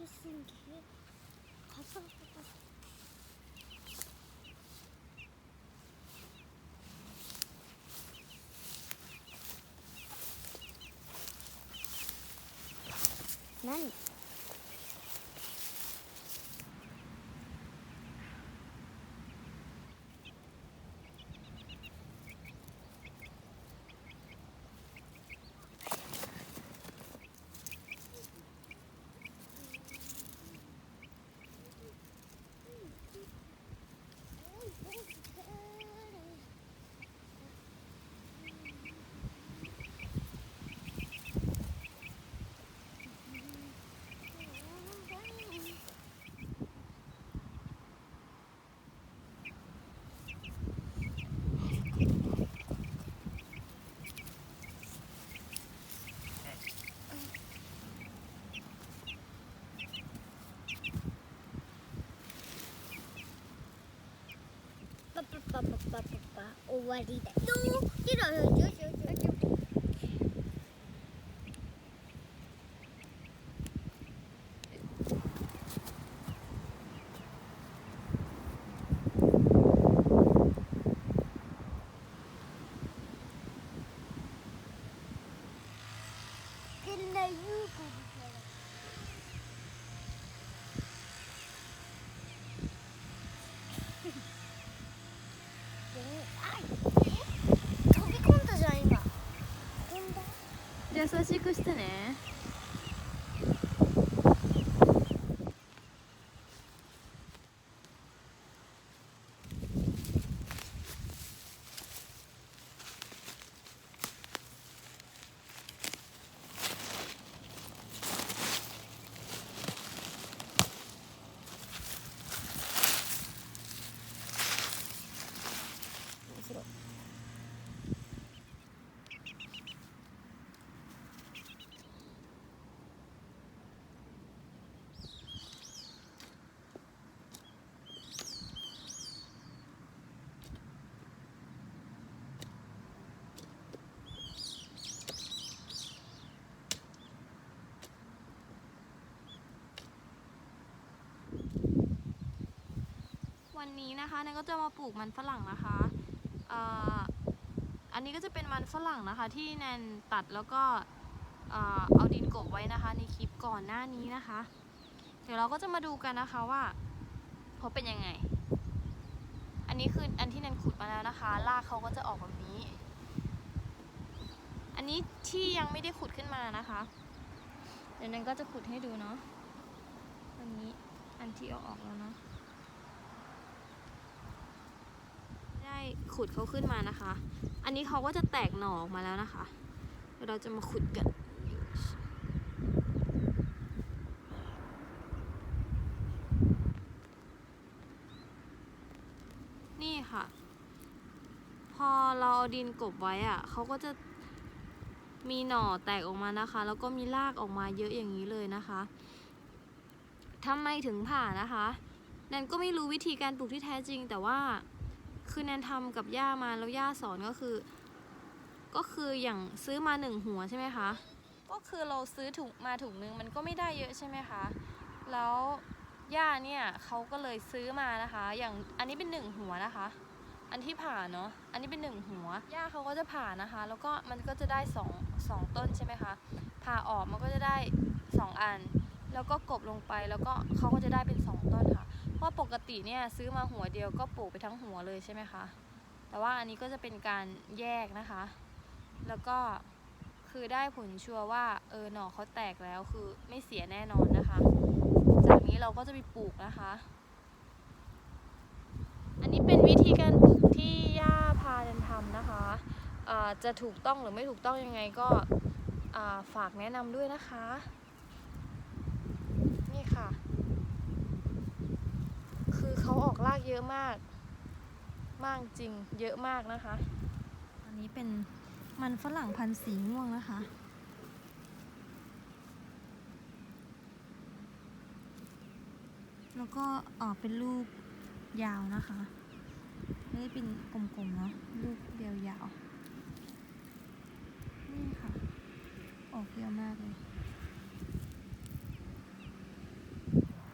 무슨 개? 가서 가서. 난 パパ終わりだよ。飛び込んだじゃん今。飛んだ？優しくしてね。 วันนี้นะคะแนนก็จะมาปลูกมันฝรั่งนะคะอันนี้ก็จะเป็นมันฝรั่งนะคะ ที่แนนตัดแล้วก็เอาดินกบไว้นะคะ ในคลิปก่อนหน้านี้นะคะ เดี๋ยวเราก็จะมาดูกันนะคะว่าเขาเป็นยังไง อันนี้คืออันที่แนนขุดมาแล้วนะคะรากเขาก็จะออกแบบนี้ อันนี้ที่ยังไม่ได้ขุดขึ้นมานะคะ เดี๋ยวแนนก็จะขุดให้ดูเนาะอันนี้อันที่เอาออกแล้วเนาะ ได้ ขุดเขาขึ้นมานะคะ อันนี้เขาก็จะแตกหน่อออกมาแล้วนะคะเดี๋ยวเราจะมาขุดกันนี่ค่ะ พอเราเอาดินกบไว้อะเขาก็จะมีหน่อแตกออกมานะคะ แล้วก็มีรากออกมาเยอะอย่างนี้เลยนะคะทำไมถึงผ่านะคะแนนก็ไม่รู้วิธีการปลูกที่แท้จริงแต่ว่า คือแนนทำกับย่ามาแล้วย่าสอนก็คือ ก็คืออย่างซื้อมาหนึ่งหัวใช่ไหมคะ ก็คือเราซื้อถุงมาถุงนึงมันก็ไม่ได้เยอะใช่ไหมคะ แล้วย่าเนี่ยเขาก็เลยซื้อมานะคะ อย่างอันนี้เป็นหนึ่งหัวนะคะ อันที่ผ่าเนาะ อันนี้เป็นหนึ่งหัว ย่าเขาก็จะผ่านะคะ แล้วก็มันก็จะได้สองสองต้นใช่ไหมคะ ผ่าออกมันก็จะได้สองอัน แล้วก็กบลงไปแล้วก็เขาก็จะได้เป็นสองต้น ค่ะเพราะปกติเนี่ยซื้อมาหัวเดียวก็ปลูกไปทั้งหัวเลยใช่ไหมคะ แต่ว่าอันนี้ก็จะเป็นการแยกนะคะ แล้วก็คือได้ผลชัวร์ว่าเออหน่อเขาแตกแล้วคือไม่เสียแน่นอนนะคะ จากนี้เราก็จะไปปลูกนะคะ อันนี้เป็นวิธีการปลูกที่ย่าพาเดินทำนะคะจะถูกต้องหรือไม่ถูกต้องยังไงก็ฝากแนะนำด้วยนะคะ นี่ค่ะ คือ เขาออกรากเยอะมาก มากจริง เยอะมากนะคะ อันนี้เป็นมันฝรั่งพันธุ์สีม่วงนะคะ แล้วก็ออกเป็นลูกยาวนะคะ ไม่ได้เป็นกลมๆเนาะลูกเดียวยาวๆนี่ค่ะ ออกเยอะมากเลย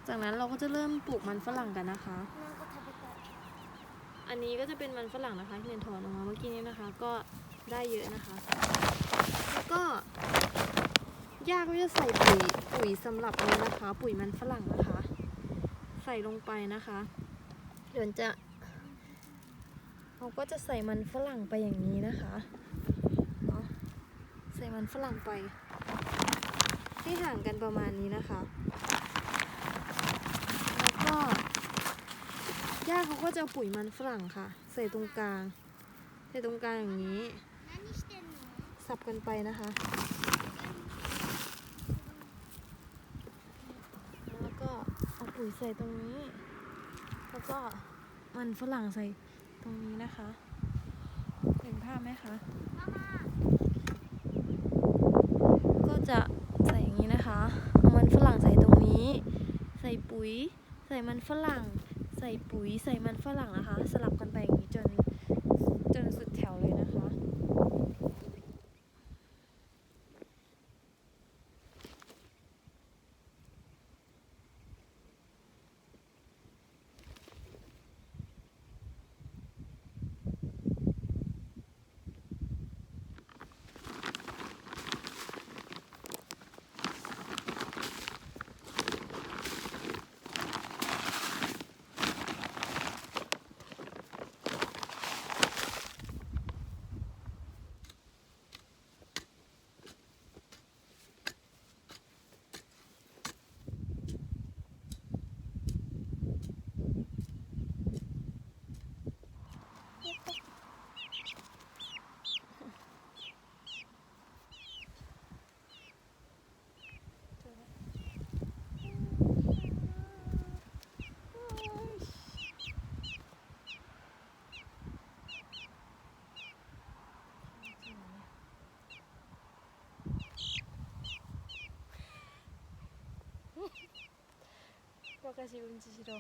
จากนั้นเราก็จะเริ่มปลูกมันฝรั่งกันนะคะ อันนี้ก็จะเป็นมันฝรั่งนะคะที่เนนถอนออกมาเมื่อกี้นี้นะคะ ก็ได้เยอะนะคะ แล้วก็ยากที่จะใส่ปุ๋ยปุ๋ยสำหรับนี้นะคะ ปุ๋ยมันฝรั่งนะคะ ใส่ลงไปนะคะ เดี๋ยวจะเราก็จะใส่มันฝรั่งไปอย่างนี้นะคะใส่มันฝรั่งไป ให้ห่างกันประมาณนี้นะคะ หญ้าเขาก็จะปุ๋ยมันฝรั่งค่ะ ใส่ตรงกลาง ใส่ตรงกลางอย่างนี้ สับกันไปนะคะ แล้วก็เอาปุ๋ยใส่ตรงนี้ แล้วก็มันฝรั่งใส่ตรงนี้นะคะ เห็นภาพไหมคะก็จะใส่อย่างนี้นะคะ เอามันฝรั่งใส่ตรงนี้ ใส่ปุ๋ย ใส่มันฝรั่ง ใส่ปุ๋ยใส่มันฝรั่งนะคะ สลับกันไปอย่างนี้จนจนสุดแถ 바다까지 움직이러